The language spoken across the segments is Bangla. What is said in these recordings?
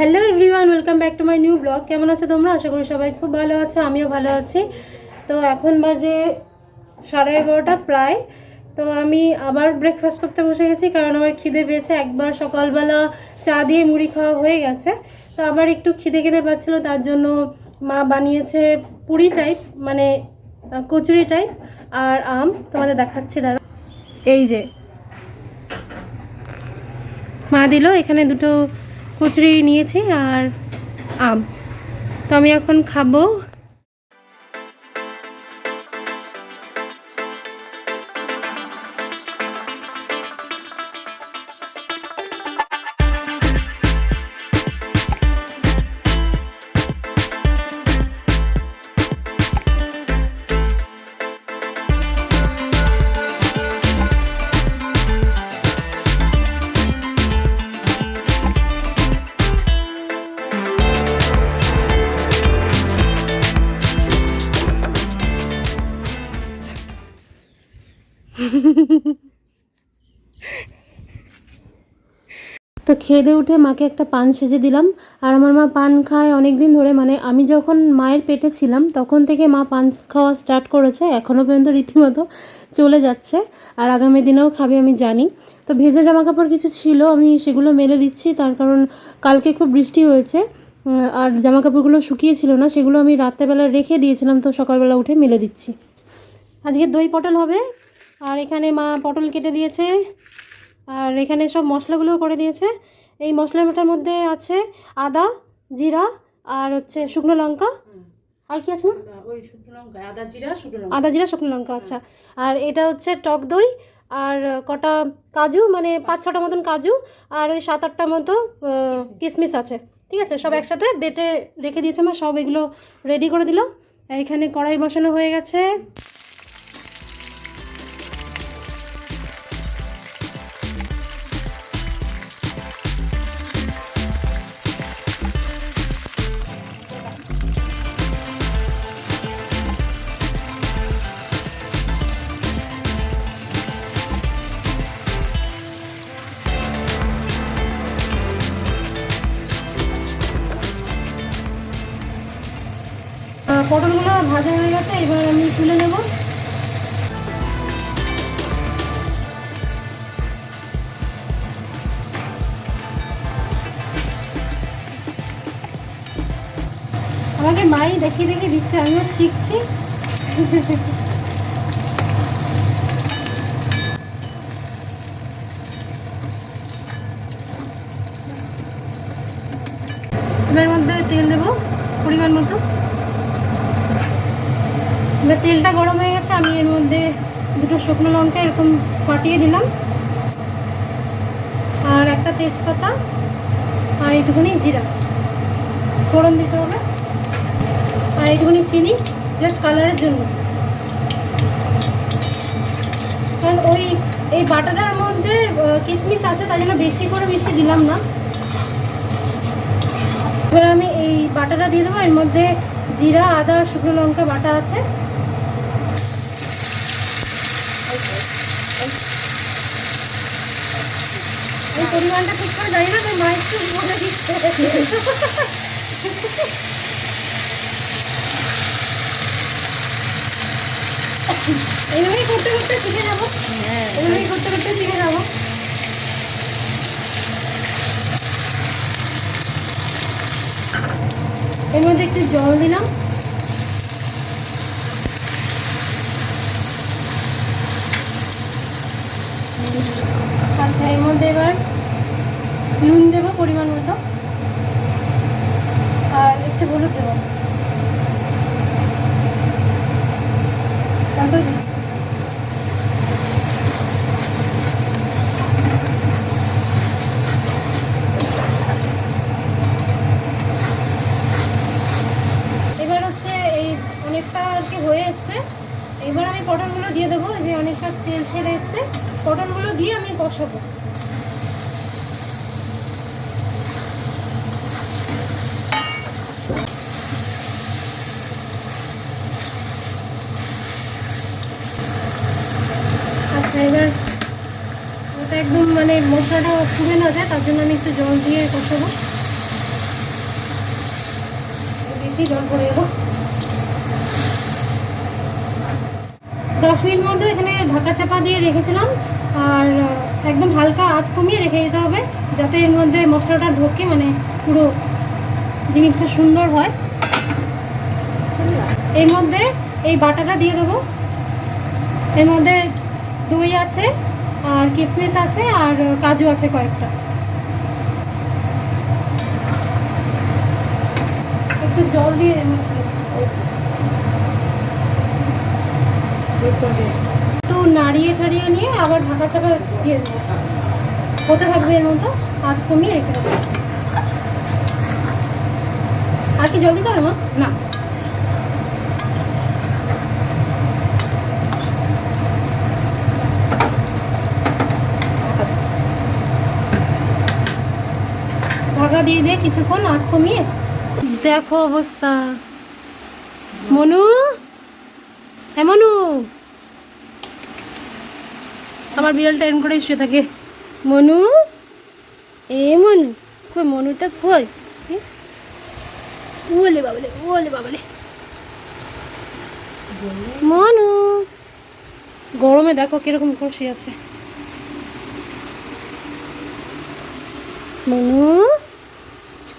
Hello everyone welcome back to my new blog কেমন আছো তোমরা? আশা করি সবাই খুব ভালো আছো, আমিও ভালো আছি। তো এখন বাজে সাড়ে এগারোটা প্রায়। তো আমি আবার ব্রেকফাস্ট করতে বসে গেছি কারণ আমার খিদে পেয়েছে। একবার সকালবেলা চা দিয়ে মুড়ি খাওয়া হয়ে গেছে। তো আবার একটু খিদে খিদে পাচ্ছিল, তার জন্য মা বানিয়েছে পুরি টাইপ মানে কচুরি টাইপ আর আম। তোমাদের দেখাচ্ছি দাঁড়া এই যে, মা দিল, এখানে দুটো কচুরি নিয়েছি আর আম। তো আমি এখন খাব তো খেয়ে দিয়ে উঠে মাকে একটা পান সেজে দিলাম। আর আমার মা পান খায় অনেক দিন ধরে মানে আমি যখন মায়ের পেটে ছিলাম, তখন থেকে মা পান খাওয়া স্টার্ট করেছে। এখনও পর্যন্ত রীতিমতো চলে যাচ্ছে। আর আগামী দিনেও খাবে আমি জানি। তো ভেজা জামা কাপড় কিছু ছিল, আমি সেগুলো মেলে দিচ্ছি। তার কারণ কালকে খুব বৃষ্টি হয়েছে। আর জামা কাপড়গুলো শুকিয়েছিল না, সেগুলো আমি রাত্রেবেলা রেখে দিয়েছিলাম। তো সকালবেলা উঠে মেলে দিচ্ছি। আজকে দই পটল হবে? আর এখানে মা পটল কেটে দিয়েছে। আর এখানে সব মশলাগুলো করে দিয়েছে। এই মশলাটার মধ্যে আছে আদা জিরা আর হচ্ছে শুকনো লঙ্কা। আর কি আছে আদা জিরা শুকনো লঙ্কা। আদা জিরা শুকনো লঙ্কা আচ্ছা। আর এটা হচ্ছে টক দই আর কটা কাজু মানে পাঁচ ছটা মতন কাজু আর ওই সাত আটটা মতো কিশমিশ আছে। ঠিক আছে সব একসাথে বেটে রেখে দিয়েছে মা সব এগুলো রেডি করে দিল। এখানে কড়াই বসানো হয়ে গেছে। ভাজা হয়ে গেছে, এবার আমি তুলে নেব। আমাকে মাই দেখিয়ে দেখিয়ে দিচ্ছে, আমিও শিখছি। এবার মধ্যে তেল দেবো, পরিমাণ মতো। এবার তেলটা গরম হয়ে গেছে, আমি এর মধ্যে দুটো শুকনো লঙ্কা এরকম ফাটিয়ে দিলাম। আর একটা তেজপাতা আর এইটুকুনি জিরা। ফোড়ন দিতে হবে। আর এইটুকুনি চিনি জাস্ট কালারের জন্য। কারণ ওই, এই বাটাটার মধ্যে কিশমিশ আছে, তাই জন্য বেশি করে মিষ্টি দিলাম না। এবার আমি এই বাটাটা দিয়ে দেবো। এর মধ্যে জিরা, আদা, শুকনো লঙ্কা বাটা আছে। এই পরিমাণটা ঠিক করে জানি না তাই মা একটু বলে দিচ্ছে। এইভাবেই করতে করতে শিখে যাব। হ্যাঁ। এইভাবেই করতে করতে শিখে যাব। এর মধ্যে একটু জল দিলাম। আচ্ছা এর মধ্যে এবার নুন দেবো পরিমাণ মতো। আর একটু হলুদ দেবো তারপর এবার হচ্ছে এই অনেকটা আর কি হয়ে এসছে এবার আমি পটলগুলো দিয়ে দেবো যে অনেকটা তেল ছেড়ে এসছে। পটলগুলো দিয়ে আমি কষাবো। আচ্ছা এবার ওটা একদম মানে মশলাটা ফুটে না যায়, তার জন্য আমি একটু জল দিয়ে কষাবো। বেশি জল পড়ে এলো দশ মিনিট মধ্যে এখানে ঢাকা চাপা দিয়ে রেখেছিলাম। আর একদম হালকা আঁচ কমিয়ে রেখে দিতে হবে, যাতে এর মধ্যে মশলাটা ঢোকে মানে পুরো জিনিসটা সুন্দর হয়। এর মধ্যে এই বাটাটা দিয়ে দেবো। এর মধ্যে দই আছে, আর কিশমিশ আছে, আর কাজু আছে কয়েকটা। একটু জল দিয়ে এর মধ্যে দেবো। জোর করবে একটু নাড়িয়ে ঠাড়িয়ে নিয়ে আবার ঢাকা চাপা দিয়ে দেবো। হতে থাকবে এর মতো, আঁচ কমিয়ে রেখে দেবো। আর কি জলদি দিতে হবে, মা? না। ঢাকা দিয়ে দিয়ে কিছুক্ষণ আঁচ কমিয়ে। দেখো অবস্থা। মনু? হ্যাঁ মনু। আমার বিড়ালটা এরম করে শুয়ে থাকে। মনু? এ, মনু। কই, মনুটা কই? ওলে বাবলে ওলে বাবলে। মনু? গরমে দেখো কীরকম করে শুয়ে আছে। মনু?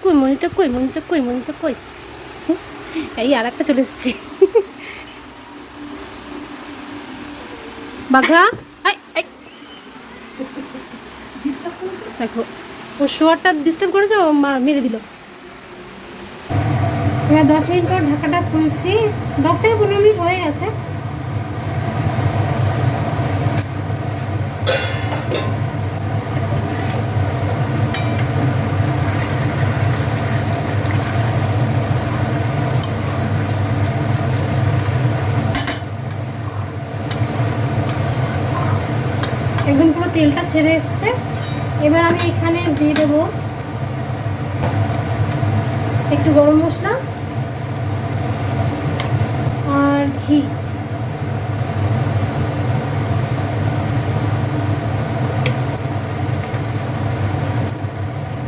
কই, মনিটা কই মনিটা কই মনিটা কই? এই আর একটা চলে এসছে। বাঘা? দেখো ও শোয়ারটা ডিস্টার্ব করেছে, ও মেরে দিল। এবার দশ মিনিট পর ঢাকাটা খুলছি। দশ থেকে পনেরো মিনিট হয়ে গেছে একদম পুরো তেলটা ছেড়ে এসছে। এবার আমি এখানে দিয়ে দেবো একটু গরম মশলা আর ঘি।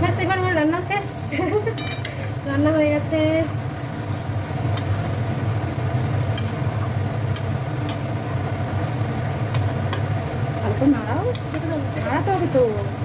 ব্যাস, এবার আমার রান্না শেষ। রান্না হয়ে গেছে। নাড়াও। নাড়াতে হবে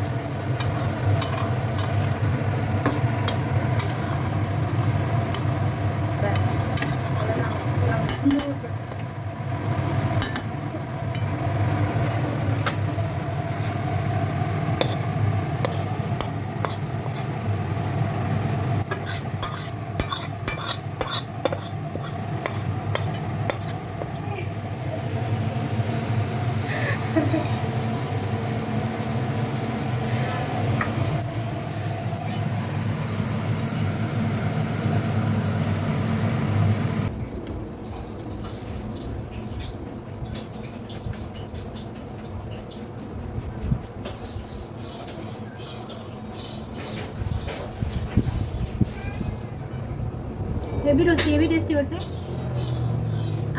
হেভি রসি হেভি টেস্টি হচ্ছে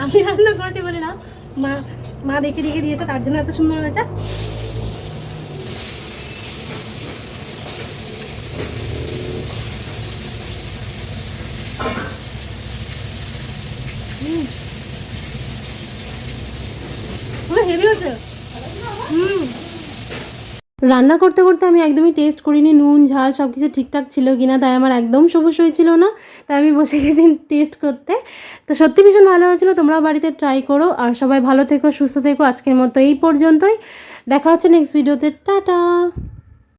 আমি রান্না করেছি বলে না। মা মা দেখে দেখে দিয়েছে, তার জন্য এত সুন্দর হয়েছে। হেভি হচ্ছে রান্না করতে করতে আমি একদমই টেস্ট করিনি, নুন, ঝাল সব কিছু ঠিকঠাক ছিল কি না তাই আমার একদম সবুজ হয়েছিল না, তাই আমি বসে গেছি টেস্ট করতে। তো সত্যি ভীষণ ভালো হয়েছিল, তোমরাও বাড়িতে ট্রাই করো, আর সবাই ভালো থেকো, সুস্থ থেকো, আজকের মতো এই পর্যন্তই। দেখা হচ্ছে নেক্সট ভিডিওতে টাটা!